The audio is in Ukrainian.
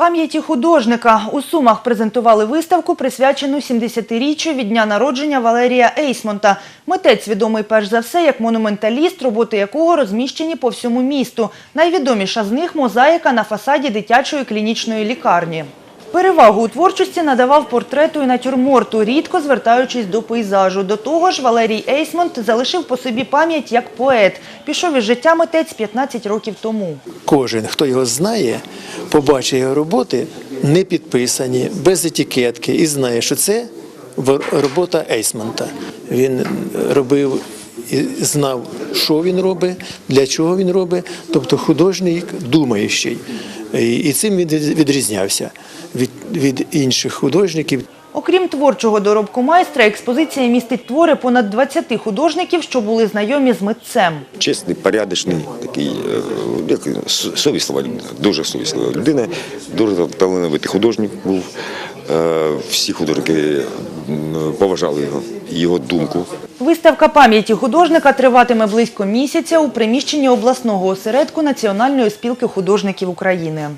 Пам'яті художника у Сумах презентували виставку, присвячену 70-річчю від дня народження Валерія Ейсмонта. Митець відомий перш за все як монументаліст, роботи якого розміщені по всьому місту. Найвідоміша з них – мозаїка на фасаді дитячої клінічної лікарні. Перевагу у творчості надавав портрету і натюрморту, рідко звертаючись до пейзажу. До того ж, Валерій Ейсмонт залишив по собі пам'ять як поет. Пішов із життя митець 15 років тому. Кожен, хто його знає, побачить його роботи не підписані, без етикетки, і знає, що це робота Ейсмонта. Він робив і знав, що він робить, для чого він робить, тобто художник думаючий. І і цим він відрізнявся від, від інших художників. Окрім творчого доробку майстра, експозиція містить твори понад 20 художників, що були знайомі з митцем. чесний, порядочний, такий е, як совіслива людина, дуже совіслива людина, дуже талановитий художник був. Е, Всі художники поважали його, його думку. Виставка пам'яті художника триватиме близько місяця у приміщенні обласного осередку Національної спілки художників України.